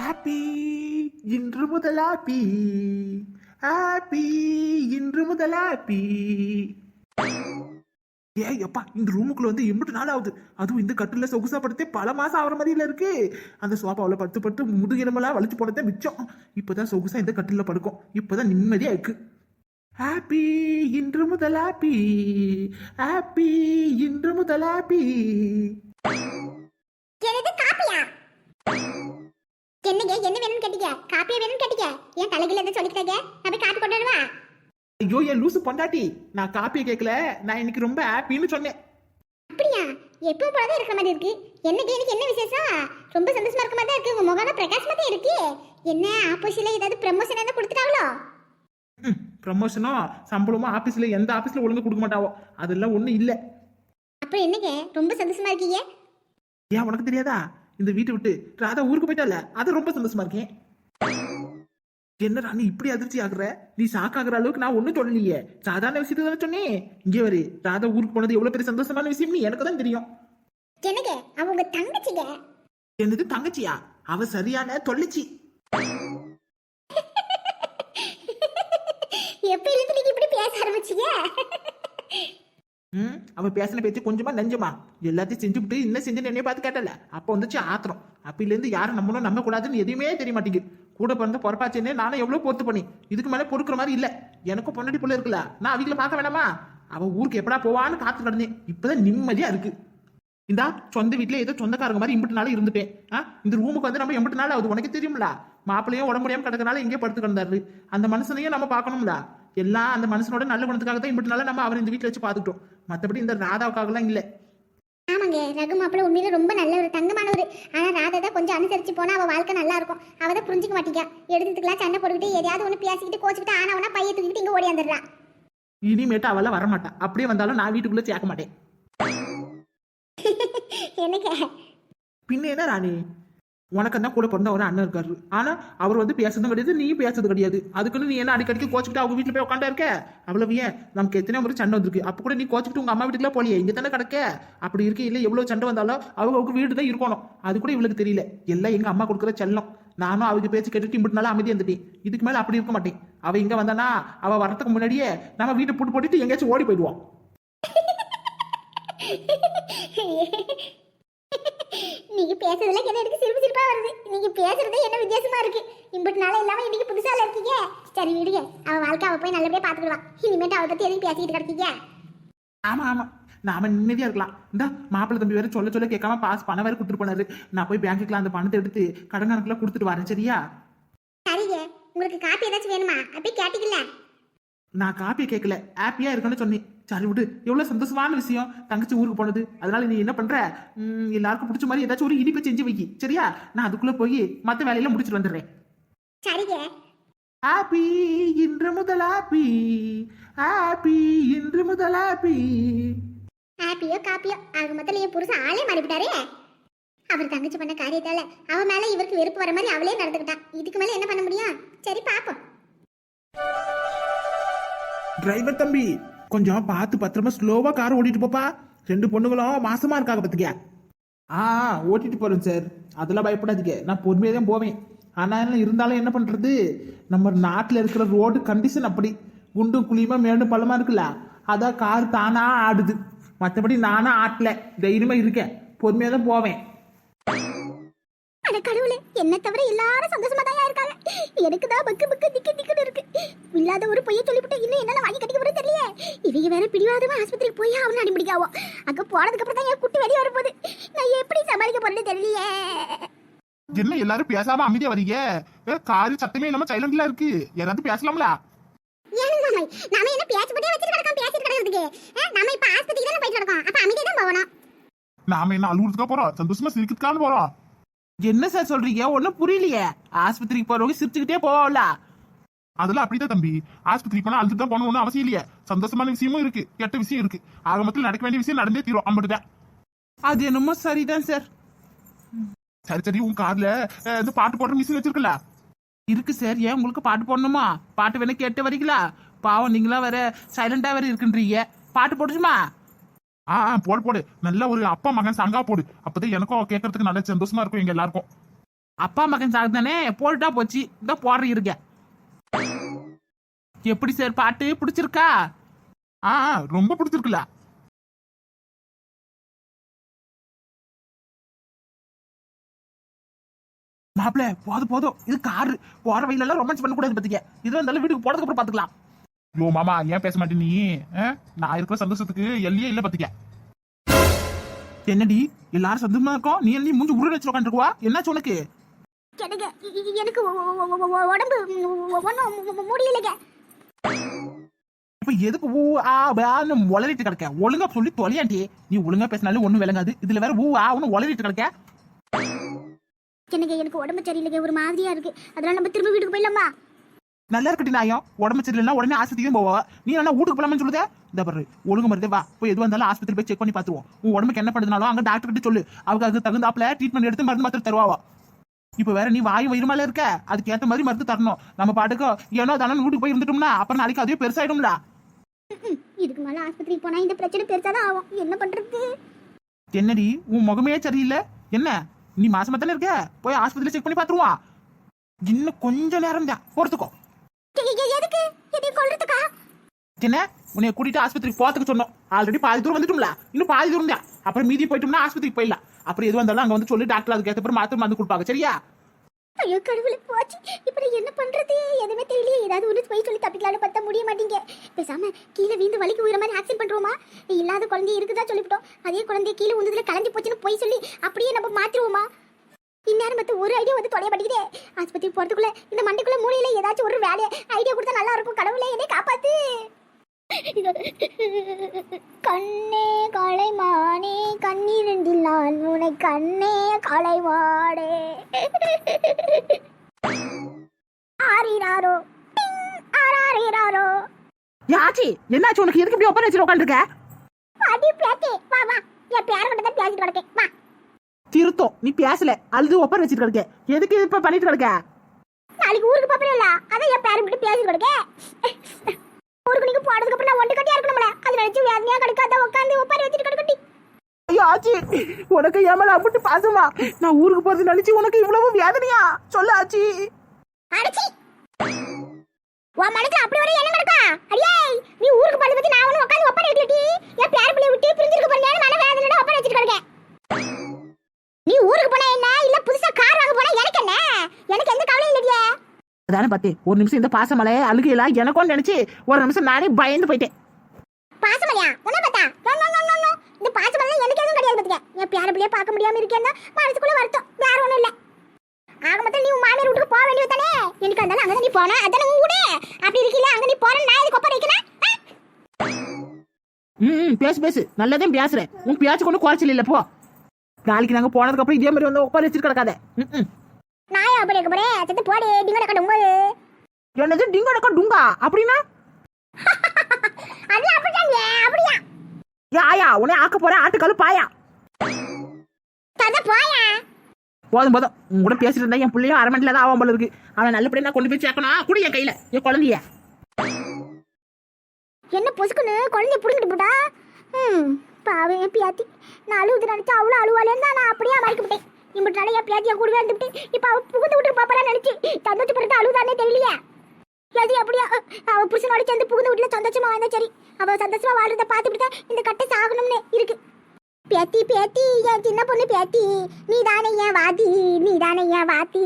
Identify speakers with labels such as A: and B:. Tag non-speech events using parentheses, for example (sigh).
A: Happy இன்று முதல் happy happy இன்று முதல் ஹாப்பி ஏ எப்பா இந்த ரூமுக்குள்ள வந்து எம்பிட்டு நாள் ஆகுது. அதுவும் இந்த கட்டில சொகுசா படுத்தே பல மாசம் ஆகிற மாதிரில இருக்கு. அந்த சோஃபாவில் படுத்து படுத்து முதுகிடமெல்லாம் வலிச்சு போனதே மிச்சம். இப்போதான் சொகுசா இந்த கட்டில படுக்கும். இப்போதான் நிம்மதியா இருக்கு. ஹாப்பி இன்று முதல் ஹாப்பி ஹாப்பி இன்று முதல் ஹாப்பி
B: என்ன வேணும்னு கேட்டீங்க? காப்பியா வேணும்னு கேட்டீங்க? ஏன் தலைகில இருந்து சொல்லிக்கிறாங்க நான் போய் காப்பி கொண்டு வருவா?
A: ஐயோ என் லூசு பொண்டாட்டி. நான் காப்பியை கேட்கல. நான் இன்னைக்கு ரொம்ப ஹாப்பின்னு சொன்னேன்.
B: அப்படியா? எப்போ போலதான் இருக்கிற மாதிரி இருக்கு. என்னங்க எனக்கு என்ன விசேஷம்? ரொம்ப சந்தோஷமா இருக்க மாதிரி தான் இருக்கு. உங்க முகம் பிரகாசமா தான் இருக்கு. என்ன ஆப்போசிட்ல ஏதாவது ப்ரமோஷன் ஏதாவது கொடுத்துட்டாங்களோ?
A: ப்ரமோஷனோ சம்பளமோ ஆஃபீஸில் எந்த ஆஃபீஸில் ஒழுங்கா கொடுக்க மாட்டாவோ. அதெல்லாம் ஒன்றும் இல்லை.
B: அப்புறம் என்னங்க? ரொம்ப சந்தோஷமா இருக்கீங்க.
A: ஏன் உனக்கு தெரியாதா? இந்த வீட்டை விட்டு ராதா ஊருக்கு போயிட்டால? அது ரொம்ப சந்தோஷமா இருக்கேன். என்னடா நீ இப்படி அதிர்ச்சி ஆகுற? நீ ஷாக் அளவுக்கு நான் ஒன்றும் சொல்லலையே. சாதாரண விஷயத்தை தானே சொன்னேன். இங்கே வரு. ராதா ஊருக்கு போனது எவ்வளோ பெரிய சந்தோஷமான விஷயம்னு எனக்கு தான் தெரியும்.
B: என்னங்க? அவங்க தங்கச்சிங்க?
A: என்னது தங்கச்சியா? அவ சரியான தொல்லைச்சி. (laughs)
B: எப்ப இருந்து நீங்க இப்படி பேச ஆரம்பிச்சீங்க?
A: ம்? அவன் பேசின பேச்சு கொஞ்சமா நெஞ்சமா? எல்லாத்தையும் செஞ்சுவிட்டு என்ன செஞ்சுன்னு என்னைய பார்த்து கேட்டல. அப்போ வந்துச்சு ஆத்திரம். அப்பிலேருந்து யாரும் நம்மளும் நம்ப கூடாதுன்னு எதுவுமே தெரிய மாட்டேங்குது. கூட பிறந்த பொறப்பாச்சேன்னே நானும் எவ்வளோ பொறுத்து பண்ணி. இதுக்கு மேலே பொறுக்கிற மாதிரி இல்லை. எனக்கும் பொன்னாடி பிள்ளை இருக்குல்ல. நான் அவங்கள பார்க்க வேணாமா? அவள் ஊருக்கு எப்படா போவான்னு காத்து கிடந்தேன். இப்போதான் நிம்மதியாக இருக்கு. இந்தா சொந்த வீட்டில் ஏதோ சொந்தக்காரங்க மாதிரி இம்பிட்டு நாள் இருந்துட்டேன். ஆ? இந்த ரூமுக்கு வந்து நம்ம எம்பிட்டு நாள் ஆகுது. உனக்கு தெரியும்ல. மாப்பிள்ளையும் உடம்பு முடியாமல் கிடக்கனால எங்கே படுத்து கிடந்தாரு. அந்த மனுஷனையும் நம்ம பார்க்கணும்ல. எல்லாம் அந்த மனுஷனோட நல்ல குணத்துக்காக தான் இம்பிட்டு நாளா நம்ம அவர் இந்த வீட்டில் வச்சு பார்த்துக்கிட்டோம். மற்றபடி இந்த ராதாவுக்காகலாம் இல்லை.
B: ஆமாங்க ரகு மாப்பிள்ள உண்மையில ரொம்ப நல்ல ஒரு தங்கமானவர். ஆனா ராதா தான் கொஞ்சம் அனுசரிச்சு போனா அவ வாழ்க்கை நல்லா இருக்கும். அவ தான் புரிஞ்சுக்க மாட்டேங்க. எடுத்துக்கலாம் சண்டை போட்டுக்கிட்டு எதையாவது ஒன்று பேசிக்கிட்டு கோச்சிக்கிட்டு ஆனா அவனா பைய தூக்கிட்டு இங்க ஓடியாந்துடுறா
A: இனிமேட்டு அவெல்லாம் வரமாட்டா. அப்படியே வந்தாலும் நான் வீட்டுக்குள்ள சேர்க்க மாட்டேன். (laughs)
B: எனக்கு
A: பின்ன என்ன ராணி? உனக்கு தான் கூட பிறந்த ஒரு அண்ணன் இருக்காரு. ஆனா அவர் வந்து பேசுறதும் கிடையாது நீயும் பேசுறது கிடையாது. அதுக்குன்னு நீ என்ன அடிக்கடிக்கு கோச்சிக்கிட்டு அவங்க வீட்டுல போய் உட்காண்டா இருக்க? அவ்வளவு ஏன்? நமக்கு எத்தனை முறை சண்டை வந்திருக்கு. அப்ப கூட நீ கோச்சிக்கிட்டு உங்க அம்மா வீட்டுக்குலாம் போலியே இங்க தானே கிடக்க? அப்படி இருக்கு இல்ல எவ்வளவு சண்டை வந்தாலும் அவங்க அவங்க வீடு தான் இருக்கணும். அது கூட இவளுக்கு தெரியல. எல்லாம் எங்க அம்மா கொடுக்குற செல்லம். நானும் அவங்க பேச்சு கேட்டுட்டு இம்பிட்டு அமைதியாக இருந்துட்டேன். இதுக்கு மேல அப்படி இருக்க மாட்டேன். அவ இங்க வந்தானா அவ வரதுக்கு முன்னாடியே நம்ம வீட்டை போட்டு போட்டுட்டு எங்கேயாச்சும் ஓடி போயிடுவான். (laughs)
B: நீங்க பேசுறதுல என்ன எனக்கு சிரிப்பு சிரிப்பா வருது. நீங்க பேசுறதே என்ன வித்தியாசமா இருக்கு. இம்பட்டு நாள இல்லாம இன்னைக்கு புதுசால இருக்கீங்க. சரி விடுங்க. அவ வாழ்க்கை அவ போய் நல்லபடியா பாத்துக்கிடுவா இனிமேட்டு அவளை பத்தி எதுவும் பேசிக்கிட்டு கிடக்கீங்க?
A: ஆமா ஆமா. நாம நிம்மதியா இருக்கலாம். இந்த மாப்பிள்ளை தம்பி வேற சொல்ல சொல்ல கேட்காம பாஸ் பணம் வேற கொடுத்துட்டு போனாரு. நான் போய் பேங்க்குல அந்த பணத்தை எடுத்து கடன் கணக்குல கொடுத்துட்டு வரேன் சரியா?
B: சரிங்க. உங்களுக்கு காப்பி ஏதாச்சும் வேணுமா? அப்படியே கேட்டீங்கல்ல.
A: நான் காப்பியை கேட்கல. ஹாப்பியா இருக்கேன்னு சொன்னேன். சரி விடு. எவ்வளவு சந்தோஷமான விஷயம். தங்கச்சி ஊருக்கு போனது. அதனால நீ என்ன பண்ற? எல்லாருக்கும் பிடிச்ச மாதிரி ஏதாச்சும் ஒரு இனிப்பை செஞ்சு வைக்கி சரியா? நான் அதுக்குள்ள போய் மத்த வேலையெல்லாம் முடிச்சுட்டு வந்துடுறேன்.
B: சரிங்க.
A: ஹாப்பி இன்று முதல் ஹாப்பி ஹாப்பி இன்று முதல் ஹாப்பி
B: ஹாப்பியோ காப்பியோ. ஆக மொத்தம் என் புருஷன் ஆளே மாறிவிட்டாரே. அவர் தங்கச்சி பண்ண காரியத்தால அவ மேல இவருக்கு வெறுப்பு வர மாதிரி அவளே நடந்துக்கிட்டான் இதுக்கு மேல என்ன பண்ண முடியும்? சரி பாப்போம்.
A: டிரைவர் தம்பி கொஞ்சம் பார்த்து பத்திரமா ஸ்லோவா கார் ஓட்டிட்டு போப்பா. ரெண்டு பொண்ணுங்களும் மாசமா இருக்காங்க பத்துக்கியா ஆ ஓட்டிட்டு போறேன் சார். அதெல்லாம் பயப்படாதீங்க. நான் பொறுமையாக தான் போவேன். ஆனால் இருந்தாலும் என்ன பண்றது? நம்ம நாட்டில் இருக்கிற ரோடு கண்டிஷன் அப்படி. குண்டும் குழியுமா மேடும் பள்ளமா இருக்குல்ல? அதான் கார் தானா ஆடுது. மற்றபடி நானாக ஆட்டல. தைரியமா இருக்கேன். பொறுமையாக தான் போவேன்.
B: அட கடவுளே என்ன தவிர எல்லாரும் சந்தோஷமா தான் இருக்காங்க. எனக்கு தான் பக்கு பக்கு திக்கு திக்குன்னு இருக்கு. இல்லாத ஒரு பொய்ய சொல்லிவிட்டு இன்னும் என்னென்ன வாங்கி கட்டிக்க போறது தெரியல இவங்க வேற பிடிவாதமா ஆஸ்பத்திரிக்கு போய் அவனை அனுப்பிடிக்காவோ அங்க போனதுக்கு அப்புறம் தான் என் குட்டி வெளியே வரப்போகுது. நான் எப்படி சமாளிக்க போறேன்னு தெரியலையே.
C: என்ன எல்லாரும் பேசாம அமைதியா வரீங்க? காரு சத்தமே நம்ம சைலண்ட்ல இருக்கு. யாராவது பேசலாம்ல?
B: நாம என்ன பேச்சு போட்டே வச்சுட்டு கிடக்கோம் பேசிட்டு கிடக்கிறதுக்கு? நாம இப்ப ஆஸ்பத்திரிக்கு தானே போயிட்டு கிடக்கோம். அப்ப அமைதியா தான் போகணும்.
C: நாம என்ன அழுகுறதுக்கா போறோம்? சந்தோஷமா சிரிக்கிறதுக்கான போறோம்.
A: என்ன சார் சொல்றீங்க? ஒன்றும் புரியலையே. ஆஸ்பத்திரிக்கு போறவங்க சிரிச்சுக்கிட்டே போவாங்களா
C: அதெல்லாம் அப்படிதான் தம்பி. ஆஸ்பத்திரிக்கு போனா அழுது தான் போகணும் அவசியம் இல்லையே. சந்தோஷமான விஷயமும் இருக்கு. கெட்ட விஷயம் இருக்கு. ஆக மொத்தத்தில் நடக்க வேண்டிய விஷயம் நடந்தே தீரும். அம்பட்டுதான்.
A: அது என்னமோ சரிதான் சார்.
C: சரி சரி உன் கார்ல இந்த பாட்டு போடுற மிஷின் வச்சிருக்கல
A: இருக்கு சார். ஏன் உங்களுக்கு பாட்டு போடணுமா? பாட்டு வேணா கேட்டு வரீங்களா? பாவம் நீங்களா வேற சைலண்டா வேற இருக்குன்றீங்க. பாட்டு போட்டுச்சுமா
C: ஆ போடு போடு. நல்ல ஒரு அப்பா மகன் சங்கா போடு. அப்பதான் எனக்கும் கேட்கறதுக்கு நல்ல சந்தோஷமா இருக்கும் எங்க எல்லாருக்கும்.
A: அப்பா மகன் சாங் தானே? போட்டுட்டா போச்சு. இந்த போடுற இருக்க எப்படி சார் பாட்டு? பிடிச்சிருக்கா?
C: ஆ ரொம்ப பிடிச்சிருக்குல்ல.
A: மாப்பிள போதும் போதும். இது காரு போற வழியில ரொமான்ஸ் பண்ண கூடாது பாத்தீங்க. இது வந்தாலும் வீட்டுக்கு போனதுக்கு அப்புறம் பாத்துக்கலாம்.
C: யோ மாமா ஏன் பேச மாட்டே நீ? ஆ? நான் இருக்கிற சந்தோஷத்துக்கு எல்லையே இல்ல பாத்துக்க.
A: என்னடி எல்லாரும் சந்தோஷமா இருக்கோம்? நீ என்ன மூஞ்சி உருளை வச்சு உட்காந்துருக்குவா என்னாச்சு உனக்கு?
B: எனக்கு உடம்பு ஒன்றும் முடியலைங்க.
A: இப்ப எதுக்கு ஊ ஆ பான்னு உளறிட்டு கிடக்க? ஒழுங்கா சொல்லி தொலையாண்டி. நீ ஒழுங்கா பேசினாலும் ஒண்ணும் விளங்காது. இதுல வேற ஊ ஆன்னு உளறிட்டு கிடக்க?
B: எனக்கு எனக்கு உடம்பு சரியில்லைங்க. ஒரு மாதிரியா இருக்கு. அதனால நம்ம திரும்ப வீட்டுக்கு போயிடலாமா?
A: நல்லா இருக்கட்டி நாயம் உடம்பு சரியில்லைன்னா உடனே ஆஸ்பத்திரியும் போவா. நீ என்ன வீட்டுக்கு போலாம்னு சொல்லுதே. இந்த பாரு ஒழுங்கு மருந்தே வா. போய் எது வந்தாலும் ஆஸ்பத்திரி போய் செக் பண்ணி பார்த்துருவோம். உன் உடம்புக்கு என்ன பண்ணுதுனாலும் அங்க டாக்டர் கிட்ட சொல்லு. அவங்க அதுக்கு தகுந்தாப்புல ட்ரீட்மெண்ட் எடுத்து மருந்து மாத்திரை தருவாவா. இப்போ வேற நீ வாய் வயிறு மேல இருக்க. அதுக்கு ஏத்த மாதிரி மருந்து தரணும். நம்ம பாட்டுக்கு ஏனோ தானே வீட்டுக்கு போய் இருந்துட்டோம்னா அப்புறம் நாளைக்கு அதுவே பெருசாயிடும்ல
B: இதுக்கு மேல ஆஸ்பத்திரிக்கு போனா இந்த பிரச்சனை பெருசாதான் ஆகும். என்ன பண்றது?
A: என்னடி உன் முகமே சரியில்லை? என்ன? நீ மாசமா தானே இருக்க? போய் ஆஸ்பத்திரியில செக் பண்ணி பார்த்துருவா. இன்னும் கொஞ்ச நேரம் தான். பொறுத்துக்கோ.
B: எதுக்கு? கொல்றதுக்கா?
A: என்ன? உன்னை கூட்டிட்டு ஆஸ்பத்திரிக்கு போறதுக்கு சொன்னோம். ஆல்ரெடி பாதி தூரம் வந்துட்டோம்ல. இன்னும் பாதி தூரம் தான் அப்புறம் மீதி போயிட்டோம்னா ஆஸ்பத்திரிக்கு போயிடலாம். அப்புறம் எது வந்தாலும் அங்க வந்து சொல்லி டாக்டர் அதுக்கு ஏற்ற பிறகு மாத்திரை மருந்து கொடுப்பாங்க. சரியா?
B: ஐயோ கடவுளே போச்சு. இப்ப நான் என்ன பண்றது? எதுவுமே தெரியலையே. ஏதாவது ஒன்று போய் சொல்லி தப்பிக்கலாம்னு பார்த்தா முடிய மாட்டீங்க. பேசாம கீழே வீந்து வலிக்கு உயிர மாதிரி ஆக்சிடென்ட் பண்றோமா? இல்லாத குழந்தை இருக்குதா சொல்லிவிட்டோம். அதே குழந்தைய கீழே உந்ததுல கலஞ்சி போச்சுன்னு போய் சொல்லி அப்படியே நம்ம மாத்திருவோமா? இந்நேரம் மத்த ஒரு ஐடியா வந்து தொலைய மாட்டேங்குதே. ஆஸ்பத்திரி போறதுக்குள்ள இந்த மண்டைக்குள்ள மூலையில ஏதாச்சும் ஒரு வேலையை ஐடியா கொடுத்தா நல்லா இருக்கும். கடவுளே என்னை காப்பாத்து. கண்ணே கலைமானே கண்ணீரண்டில் நான் உனை கண்ணே கலைவாடே. ஆரிராரோ ஆராரிராரோ
A: யாச்சி என்னாச்சு உனக்கு? எதுக்கு இப்படி ஒப்பனை வச்சு உட்காந்துருக்க
B: அடி பேத்தி வா வா. என் பேர கிட்ட தான் பேசிட்டு கிடக்கேன். வா.
A: திருத்தம். நீ பேசல. அழுது ஒப்பனை வச்சுட்டு கிடக்க. எதுக்கு இப்ப பண்ணிட்டு கிடக்க?
B: நாளைக்கு ஊருக்கு போறேன்ல. அதான் என் பேரன் கிட்ட பேசிட்டு கிடக்கேன் ஊருக்கு நீங்க போனதுக்கு அப்புறம் நான் ஒண்டு கட்டியா இருக்கணும்ல அது நினைச்சு வேதனையா கிடக்காத உட்காந்து ஒப்பாரி வச்சுட்டு கிடக்கட்டி
A: ஐயோ ஆச்சி. உனக்கு ஏமல அம்பிட்டு பாசமா? நான் ஊருக்கு போறது நினைச்சு உனக்கு இவ்வளவு வேதனையா? சொல்ல ஆச்சி.
B: அடச்சி. உன் மனசுல அப்படி வரை என்ன நடக்கா அடியே நீ ஊருக்கு போனது பத்தி நான் ஒண்ணு உட்காந்து ஒப்பாரி வைக்கலடி என் பேர பிள்ளைய விட்டு பிரிஞ்சிருக்க போறேன் மன வேதனையோட ஒப்பாரி வச்சுட்டு கிடக்கேன் நீ ஊருக்கு போனா என்ன இல்ல புதுசா கார் வாங்க போனா எனக்கு என்ன எனக்கு எந்த கவலையும் இல்லடியே
A: அதானே பார்த்தேன் ஒரு நிமிஷம் இந்த பாசமலை அழுகையெல்லாம் எனக்கும் நினைச்சு ஒரு நிமிஷம் நானே பயந்து போயிட்டேன்.
B: பாசமலையா? உன்ன பார்த்தா. இந்த பாசமலை எனக்கு எதுவும் கிடையாது பாத்துக்க என் பேர பிள்ளைய பார்க்க முடியாம இருக்கேன்னா மனசுக்குள்ள வருத்தம். வேற ஒண்ணும் இல்ல. ஆக மொத்தம் நீ உன் மாமியார் வீட்டுக்கு போக வேண்டியது தானே? எனக்கு இருந்தாலும் அங்க நீ போனா அதானே உன் வீடு அப்படி இருக்கீல அங்க நீ போற நான் இதுக்கு ஒப்ப வைக்கிறேன்?
A: ம் பேசு பேசு. நல்லதே பேசுறேன். உன் பேச்சு கொண்டு குறைச்சல் இல்ல போ. நாளைக்கு நாங்க போனதுக்கு அப்புறம் இதே மாதிரி வந்து உட்கார வச்சுட்டு கிடக்காத. ம்.
B: நான் ஏன் அப்படி இருக்க போறேன் சத்து போடி டிங்கட கட்டும் போது.
A: என்னது டிங்கடக்கா டுங்கா அப்படின்னா?
B: அது அப்படிதான் அப்படியா?
A: யாயா உன்னை ஆக்க போறேன் ஆட்டுக்காலு பாயா.
B: தத போயா?
A: போதும் போதும். உன் கூட பேசிட்டு இருந்தா என் பிள்ளையும் அரை மணில தான் ஆவான் போல இருக்கு. அவன் நல்லபடியா நான் கொண்டு போய் சேர்க்கணும். கூட என் கையில என் குழந்தைய.
B: என்ன பொசுக்குன்னு? குழந்தைய புடிங்கிட்டு போட்டா? ம் பாவே பியாத்தி. நான் அழுவுது நினைச்சா அவ்வளோ அழுவாலேன்னு தான் நான் அப்படியே மறைக்க விட்டேன் இம்பிட்டால தலையா பியாத்தியா கூடவே இருந்துட்டு இப்போ அவ புகுந்து விட்டு பாப்பா நினைச்சு சந்தோஷப்படுறது அழுதானே தெரியலையே. அது எப்படியா அவ புருஷனோட சேர்ந்து புகுந்து வீட்டுல சந்தோஷமா வாழ்ந்தா சரி. அவ சந்தோஷமா வாழ்றத பார்த்துட்டு இந்த கட்டை சாகணும்னு இருக்கு. பேத்தி பேத்தி என் சின்ன பொண்ணு பேத்தி நீ தானே என் வாதி நீ தானே என் வாத்தி.